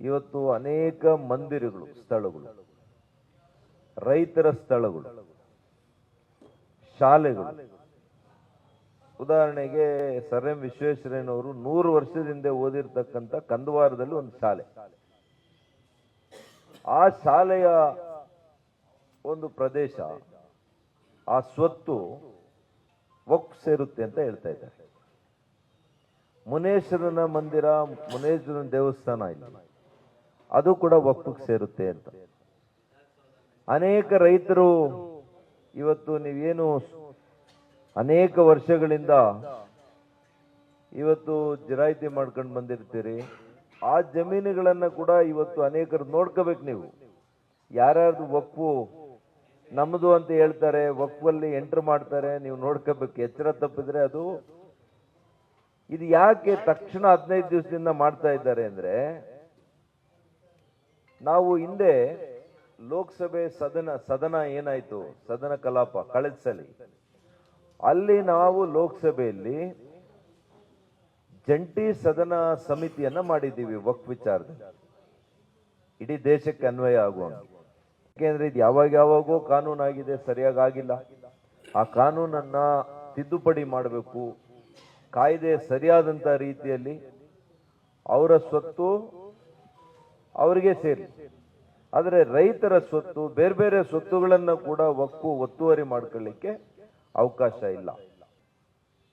ಇವತ್ತು ಅನೇಕ ಮಂದಿರಗಳು, ಸ್ಥಳಗಳು, ರೈತರ ಸ್ಥಳಗಳು, ಶಾಲೆಗಳು. ಉದಾಹರಣೆಗೆ ಸರ್ ಎಂ ವಿಶ್ವೇಶ್ವರಯ್ಯನವರು ನೂರು ವರ್ಷದಿಂದ ಓದಿರ್ತಕ್ಕಂಥ ಕಂದವಾರದಲ್ಲಿ ಒಂದು ಶಾಲೆ. ಆ ಶಾಲೆಯ ಒಂದು ಪ್ರದೇಶ, ಆ ಸ್ವತ್ತು ಒಕ್ ಸೇರುತ್ತೆ ಅಂತ ಹೇಳ್ತಾ ಇದ್ದಾರೆ. ಮುನೇಶ್ವರನ ಮಂದಿರ, ಮುನೇಶ್ವರನ ದೇವಸ್ಥಾನ ಇಲ್ಲ. ಅದು ಕೂಡ ಒಪ್ಪಕ್ಕೆ ಸೇರುತ್ತೆ ಅಂತ. ಅನೇಕ ರೈತರು ಇವತ್ತು ನೀವೇನು ಅನೇಕ ವರ್ಷಗಳಿಂದ ಇವತ್ತು ಜಿರಾಯಿತಿ ಮಾಡ್ಕೊಂಡು ಬಂದಿರ್ತೀರಿ, ಆ ಜಮೀನುಗಳನ್ನ ಕೂಡ ಇವತ್ತು ಅನೇಕರು ನೋಡ್ಕೋಬೇಕು ನೀವು. ಯಾರ್ಯಾರ್ದು ಒಪ್ಪು ನಮ್ಮದು ಅಂತ ಹೇಳ್ತಾರೆ ವಕ್ಫಲ್ಲಿ ಎಂಟ್ರ್ ಮಾಡ್ತಾರೆ, ನೀವು ನೋಡ್ಕೋಬೇಕು. ಎಚ್ಚರ ತಪ್ಪಿದ್ರೆ ಅದು ಇದು ಯಾಕೆ ತಕ್ಷಣ ಹದಿನೈದು ದಿವಸದಿಂದ ಮಾಡ್ತಾ ಇದ್ದಾರೆ ಅಂದ್ರೆ ನಾವು ಹಿಂದೆ ಲೋಕಸಭೆ ಸದನ ಸದನ ಏನಾಯ್ತು? ಸದನ ಕಲಾಪ, ಕಳೆದ ಸಲಿ. ಅಲ್ಲಿ ನಾವು ಲೋಕಸಭೆಯಲ್ಲಿ ಜಂಟಿ ಸದನ ಸಮಿತಿಯನ್ನ ಮಾಡಿದ್ದೀವಿ ವಕ್ ವಿಚಾರದಲ್ಲಿ. ಇಡೀ ದೇಶಕ್ಕೆ ಅನ್ವಯ ಆಗುವಂತ. ಯಾಕೆಂದ್ರೆ ಇದು ಯಾವಾಗ ಯಾವಾಗೋ ಕಾನೂನಾಗಿದೆ ಸರಿಯಾಗಿ ಆಗಿಲ್ಲ. ಆ ಕಾನೂನನ್ನ ತಿದ್ದುಪಡಿ ಮಾಡಬೇಕು. ಕಾಯ್ದೆ ಸರಿಯಾದಂತ ರೀತಿಯಲ್ಲಿ ಅವರ ಸ್ವತ್ತು ಅವರಿಗೆ ಸೇರಿ. ಆದರೆ ರೈತರ ಸ್ವತ್ತು, ಬೇರೆ ಬೇರೆ ಸ್ವತ್ತುಗಳನ್ನು ಕೂಡ ಒಕ್ಕು ಒತ್ತುವರಿ ಮಾಡ್ಕೊಳ್ಳಿಕ್ಕೆ ಅವಕಾಶ ಇಲ್ಲ.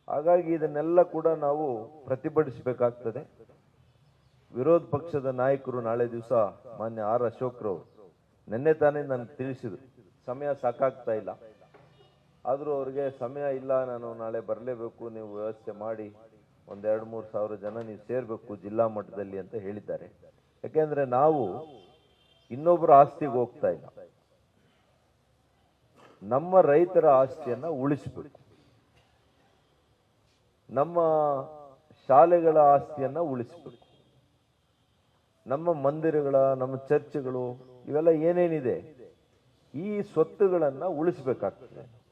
ಹಾಗಾಗಿ ಇದನ್ನೆಲ್ಲ ಕೂಡ ನಾವು ಪ್ರತಿಭಟಿಸಬೇಕಾಗ್ತದೆ. ವಿರೋಧ ಪಕ್ಷದ ನಾಯಕರು ನಾಳೆ ದಿವಸ ಮಾನ್ಯ ಆರ್ ಅಶೋಕ್ರವರು ನಿನ್ನೆ ತಾನೇ ನಾನು ತಿಳಿಸಿದ್ರು. ಸಮಯ ಸಾಕಾಗ್ತಾ ಇಲ್ಲ. ಆದರೂ ಅವ್ರಿಗೆ ಸಮಯ ಇಲ್ಲ, ನಾನು ನಾಳೆ ಬರಲೇಬೇಕು, ನೀವು ವ್ಯವಸ್ಥೆ ಮಾಡಿ ಒಂದೆರಡು ಮೂರು ಸಾವಿರ ಜನ ನೀವು ಸೇರಬೇಕು ಜಿಲ್ಲಾ ಮಟ್ಟದಲ್ಲಿ ಅಂತ ಹೇಳಿದ್ದಾರೆ. ಯಾಕೆಂದ್ರೆ ನಾವು ಇನ್ನೊಬ್ಬರ ಆಸ್ತಿಗೆ ಹೋಗ್ತಾ ಇಲ್ಲ. ನಮ್ಮ ರೈತರ ಆಸ್ತಿಯನ್ನ ಉಳಿಸಬೇಕು. ನಮ್ಮ ಶಾಲೆಗಳ ಆಸ್ತಿಯನ್ನ ಉಳಿಸಬೇಕು. ನಮ್ಮ ಮಂದಿರಗಳ, ನಮ್ಮ ಚರ್ಚ್ಗಳು ಇವೆಲ್ಲ ಏನೇನಿದೆ, ಈ ಸ್ವತ್ತುಗಳನ್ನ ಉಳಿಸಬೇಕಾಗ್ತದೆ.